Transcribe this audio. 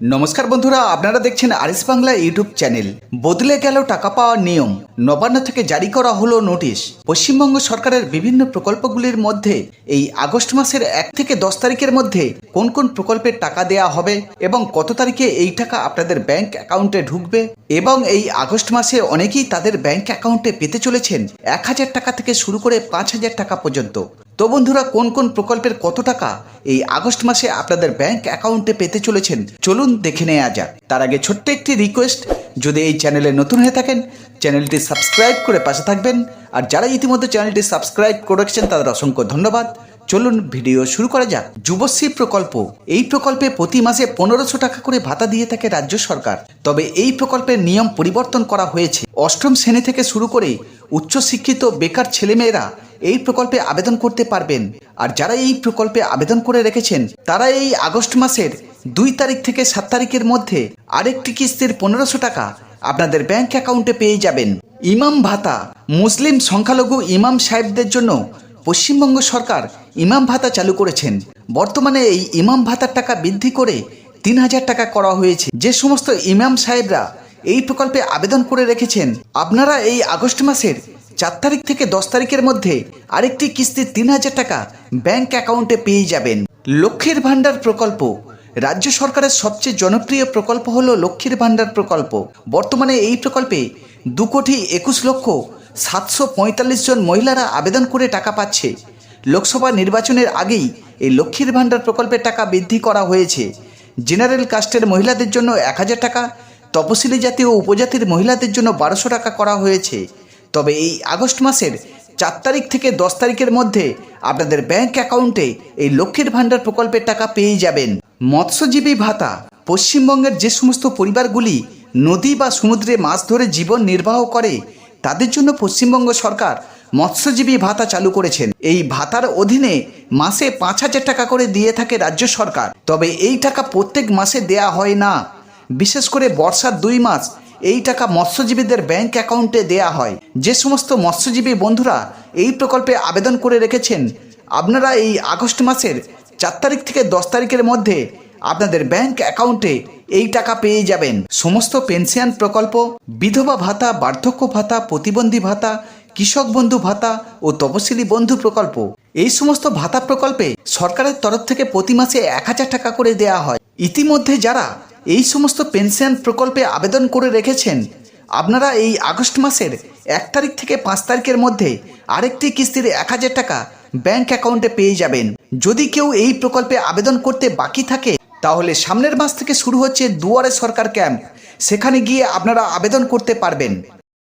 নমস্কার বন্ধুরা, আপনারা দেখছেন আরিস বাংলা ইউটিউব চ্যানেল। বদলে গেল টাকা পাওয়ার নিয়ম। নবান্ন থেকে জারি করা হলো নোটিশ। পশ্চিমবঙ্গ সরকারের বিভিন্ন প্রকল্পগুলির মধ্যে এই আগস্ট মাসের এক থেকে দশ তারিখের মধ্যে কোন কোন প্রকল্পের টাকা দেয়া হবে এবং কত তারিখে এই টাকা আপনাদের ব্যাংক অ্যাকাউন্টে ঢুকবে এবং এই আগস্ট মাসে অনেকেই তাদের ব্যাংক অ্যাকাউন্টে পেতে চলেছেন এক হাজার টাকা থেকে শুরু করে পাঁচ হাজার টাকা পর্যন্ত। তো বন্ধুরা, কোন কোন প্রকল্পের কত টাকা এই আগস্ট মাসে আপনাদের ব্যাংক অ্যাকাউন্টে পেতে চলেছেন? চলুন দেখে নেওয়া যাক। তার আগে ছোট্ট একটি রিকোয়েস্ট, যদি এই চ্যানেলে নতুন হয়ে থাকেন, চ্যানেলটি সাবস্ক্রাইব করে পাশে থাকবেন। আর যারা ইতিমধ্যে চ্যানেলটি সাবস্ক্রাইব করেছেন তাদের অসংখ্য ধন্যবাদ। চলুন ভিডিও শুরু করা যাক। যুবশ্রী প্রকল্প। এই প্রকল্পে প্রতি মাসে পনেরোশো টাকা করে ভাতা দিয়ে থাকে রাজ্য সরকার। তবে এই প্রকল্পের নিয়ম পরিবর্তন করা হয়েছে। অষ্টম শ্রেণি থেকে শুরু করে উচ্চশিক্ষিত বেকার ছেলেমেয়েরা এই প্রকল্পে আবেদন করতে পারবেন। আর যারা এই প্রকল্পে আবেদন করে রেখেছেন, তারা এই আগস্ট মাসের দুই তারিখ থেকে সাত তারিখের মধ্যে আরেকটি কিস্তির পনেরোশো টাকা আপনাদের ব্যাংক অ্যাকাউন্টে পেয়ে যাবেন। ইমাম ভাতা, মুসলিম সংখ্যালঘু ইমাম সাহেবদের জন্য পশ্চিমবঙ্গ সরকার ইমাম ভাতা চালু করেছেন। বর্তমানে এই ইমাম ভাতার টাকা বৃদ্ধি করে তিন হাজার টাকা করা হয়েছে। যে সমস্ত ইমাম সাহেবরা এই প্রকল্পে আবেদন করে রেখেছেন, আপনারা এই আগস্ট মাসের চার তারিখ থেকে দশ তারিখের মধ্যে আরেকটি কিস্তি তিন হাজার টাকা ব্যাংক অ্যাকাউন্টে পেয়ে যাবেন। লক্ষ্মীর ভাণ্ডার প্রকল্প। রাজ্য সরকারের সবচেয়ে জনপ্রিয় প্রকল্প হলো লক্ষ্মীর ভাণ্ডার প্রকল্প। বর্তমানে এই প্রকল্পে দু কোটি একুশ লক্ষ সাতশো পঁয়তাল্লিশ জন মহিলারা আবেদন করে টাকা পাচ্ছে। লোকসভা নির্বাচনের আগেই এই লক্ষ্মীর ভাণ্ডার প্রকল্পের টাকা বৃদ্ধি করা হয়েছে। জেনারেল কাস্টের মহিলাদের জন্য এক হাজার টাকা, তপশিলি জাতি ও উপজাতির মহিলাদের জন্য বারোশো টাকা করা হয়েছে। তবে এই আগস্ট মাসের চার তারিখ থেকে দশ তারিখের মধ্যে আপনাদের ব্যাংক অ্যাকাউন্টে এই লক্ষ্মীর ভাণ্ডার প্রকল্পের টাকা পেয়ে যাবেন। মৎস্যজীবী ভাতা, পশ্চিমবঙ্গের যে সমস্ত পরিবারগুলি নদী বা সমুদ্রে মাছ ধরে জীবন নির্বাহ করে, তাদের জন্য পশ্চিমবঙ্গ সরকার মৎস্যজীবী ভাতা চালু করেছেন। এই ভাতার অধীনে মাসে পাঁচ হাজার টাকা করে দিয়ে থাকে রাজ্য সরকার। তবে এই টাকা প্রত্যেক মাসে দেয়া হয় না। বিশেষ করে বর্ষার দুই মাস এই টাকা মৎস্যজীবীদের ব্যাংক অ্যাকাউন্টে দেয়া হয়। যে সমস্ত মৎস্যজীবী বন্ধুরা এই প্রকল্পে আবেদন করে রেখেছেন, আপনারা এই আগস্ট মাসের চার তারিখ থেকে দশ তারিখের মধ্যে আপনাদের ব্যাংক অ্যাকাউন্টে এই টাকা পেয়ে যাবেন। সমস্ত পেনশন প্রকল্প, বিধবা ভাতা, বার্ধক্য ভাতা, প্রতিবন্ধী ভাতা, কৃষক বন্ধু ভাতা ও তপশিলি বন্ধু প্রকল্প, এই সমস্ত ভাতা প্রকল্পে সরকারের তরফ থেকে প্রতি মাসে এক হাজার টাকা করে দেয়া হয়। ইতিমধ্যে যারা এই সমস্ত পেনশন প্রকল্পে আবেদন করে রেখেছেন। আপনারা এই আগস্ট মাসের এক তারিখ থেকে পাঁচ তারিখের মধ্যে আরেকটি কিস্তির এক হাজার টাকা ব্যাংক অ্যাকাউন্টে পেয়ে যাবেন। যদি কেউ এই প্রকল্পে আবেদন করতে বাকি থাকে, তাহলে সামনের মাস থেকে শুরু হচ্ছে দুয়ারে সরকার ক্যাম্প। সেখানে গিয়ে আপনারা আবেদন করতে পারবেন।